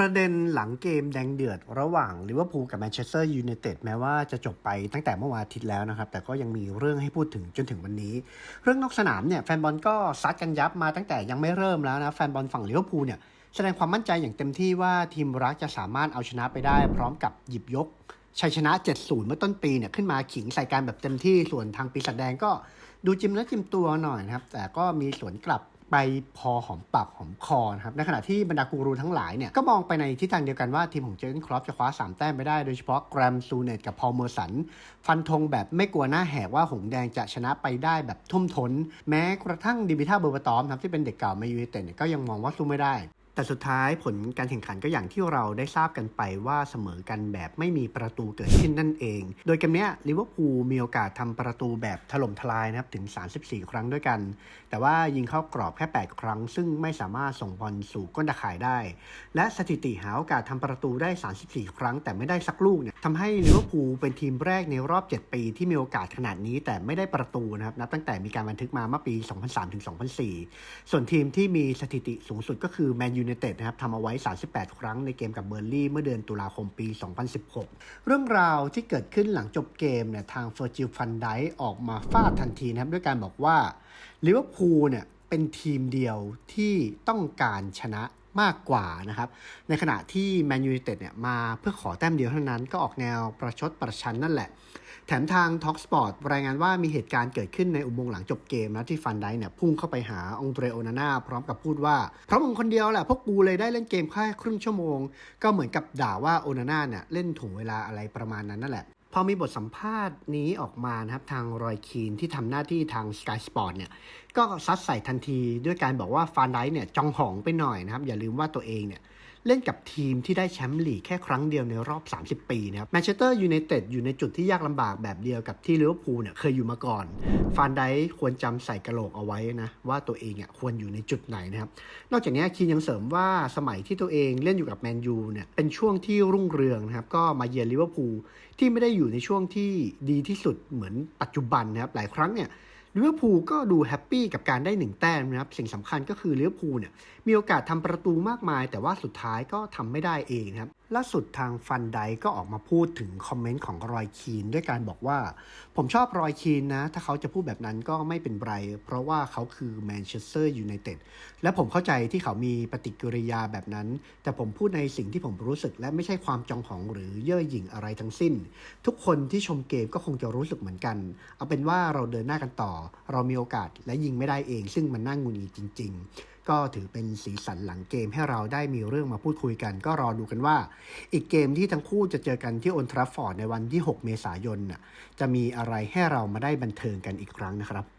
ประเด็นหลังเกมแดงเดือดระหว่างลิเวอร์พูลกับแมนเชสเตอร์ยูไนเต็ดแม้ว่าจะจบไปตั้งแต่เมื่อวานอาทิตย์แล้วนะครับ แต่ก็ยังมีเรื่องให้พูดถึงจนถึงวันนี้ เรื่องนอกสนามเนี่ยแฟนบอลก็ซัดกันยับมาตั้งแต่ยังไม่เริ่มแล้วนะ แฟนบอลฝั่งลิเวอร์พูลเนี่ยแสดงความมั่นใจอย่างเต็มที่ว่าทีมรักจะสามารถเอาชนะไปได้ พร้อมกับหยิบยกชัยชนะ 7-0 เมื่อต้นปีเนี่ยขึ้นมาขิงใส่การแบบเต็มที่ส่วนทางปีศาจแดงก็ดูจิมและจิมตัวหน่อยนะครับแต่ก็มีสวนกลับ ไปพอหอมปากหอมคอนะครับในขณะที่บรรดากูรูทั้งหลายเนี่ยก็มองไปในทิศทางเดียวกันว่าทีมของเจอร์นครอปจะคว้า 3 แต้มไปได้โดยเฉพาะแกรมซูเนตกับพอลเมอร์สัน ฟันธงแบบไม่กลัวหน้าแหกว่าหงแดงจะชนะไปได้แบบทุ่มท้นแม้กระทั่งดิบิท่าเบอร์บตอมครับที่เป็นเด็กเก่ามายูไนเต็ดก็ยังมองว่าสู้ไม่ได้ แต่สุดท้ายผลการแข่งขันก็อย่างที่เราได้ทราบกันไปว่าเสมอกันแบบไม่มีประตูเกิดขึ้นนั่นเอง โดยเกมนี้ลิเวอร์พูลมีโอกาสทำประตูแบบถล่มทลายนะครับถึง 34 ครั้งด้วยกัน แต่ว่ายิงเข้ากรอบแค่ 8 ครั้ง ซึ่งไม่สามารถส่งบอลสู่ก้นตะข่ายได้ และสถิติหาโอกาสทำประตูได้ 34 ครั้ง แต่ไม่ได้สักลูกเนี่ยทำให้ลิเวอร์พูลเป็นทีมแรกในรอบ 7 ปีที่มีโอกาสขนาดนี้แต่ไม่ได้ประตูนะครับนับตั้งแต่มีการบันทึกมาเมื่อปี 2003ถึง2004 ส่วนทีมที่มีสถิติสูงสุดก็คือแมนยู i นเต็ดนะครับทำเอาไว้ 38 ครั้งในเกมกับเบอร์ลี่เมื่อเดือนตุลาคมปี 2016 เรื่องราวที่เกิดขึ้นหลังจบเกมเนี่ยทางเฟอร์จิลฟันไดออกมาฟาดทันทีนะครับด้วยการบอกว่าลิเวอร์พูลเนี่ยเป็นทีมเดียวที่ต้องการชนะ มากกว่านะครับ ในขณะที่แมนยูเต็ดเนี่ยมาเพื่อขอแต้มเดียวเท่านั้นก็ออกแนวประชดประชันนั่นแหละ แถมทาง Talk Sport รายงานว่ามีเหตุการณ์เกิดขึ้นในอุโมงค์หลังจบเกมนะที่ฟันไดเนี่ยพุ่งเข้าไปหาองเดรโอนาน่าพร้อมกับพูดว่า เพราะมึงคนเดียวแหละพวกกูเลยได้เล่นเกมแค่ครึ่งชั่วโมง ก็เหมือนกับด่าว่าโอนาน่าเนี่ยเล่นถ่วงเวลาอะไรประมาณนั้นนั่นแหละ พอมีบทสัมภาษณ์นี้ออกมานะครับทางรอยคีนที่ทำหน้าที่ทาง Sky Sport เนี่ยก็ซัดใส่ทันทีด้วยการบอกว่าฟานไดเนี่ยจองหองไปหน่อยนะครับ อย่าลืมว่าตัวเองเนี่ย เล่นกับทีมที่ได้แชมป์ลีกแค่ครั้งเดียวในรอบ 30 ปีนะครับแมนเชสเตอร์ยูไนเต็ดอยู่ในจุดที่ยากลำบากแบบเดียวกับที่ลิเวอร์พูลเนี่ยเคยอยู่มาก่อน ฟานไดควรจำใส่กระโหลกเอาไว้นะ ว่าตัวเองอะควรอยู่ในจุดไหนนะครับ นอกจากนี้คีนยังเสริมว่าสมัยที่ตัวเองเล่นอยู่กับแมนยูเนี่ยเป็นช่วงที่รุ่งเรืองนะครับก็มาเยือนลิเวอร์พูลที่ไม่ได้อยู่ในช่วงที่ดีที่สุดเหมือนปัจจุบันนะครับหลายครั้งเนี่ย ลิเวอร์พูลก็ดูแฮปปี้กับการได้หนึ่งแต้มนะครับ สิ่งสำคัญก็คือลิเวอร์พูลเนี่ยมีโอกาสทำประตูมากมาย แต่ว่าสุดท้ายก็ทำไม่ได้เองนะครับ ล่าสุดทางฟันไดก็ออกมาพูดถึงคอมเมนต์ของรอยคีนด้วยการบอกว่า ผมชอบรอยคีนนะ ถ้าเขาจะพูดแบบนั้นก็ไม่เป็นไร เพราะว่าเขาคือแมนเชสเตอร์ยูไนเต็ดและผมเข้าใจที่เขามีปฏิกิริยาแบบนั้น แต่ผมพูดในสิ่งที่ผมรู้สึกและไม่ใช่ความจองหองหรือเย่อหยิ่งอะไรทั้งสิ้น ทุกคนที่ชมเกมก็คงจะรู้สึกเหมือนกัน เอาเป็นว่าเราเดินหน้ากันต่อ เรามีโอกาสและยิงไม่ได้เอง ซึ่งมันน่างงุนงิดจริง ๆ ก็ถือเป็นสีสันหลังเกมให้เราได้มีเรื่องมาพูดคุยกัน ก็รอดูกันว่า อีกเกมที่ทั้งคู่จะเจอกันที่โอนทราฟฟอร์ดในวันที่ 6 เมษายนน่ะจะมีอะไรให้เรามาได้บันเทิงกันอีกครั้งนะครับ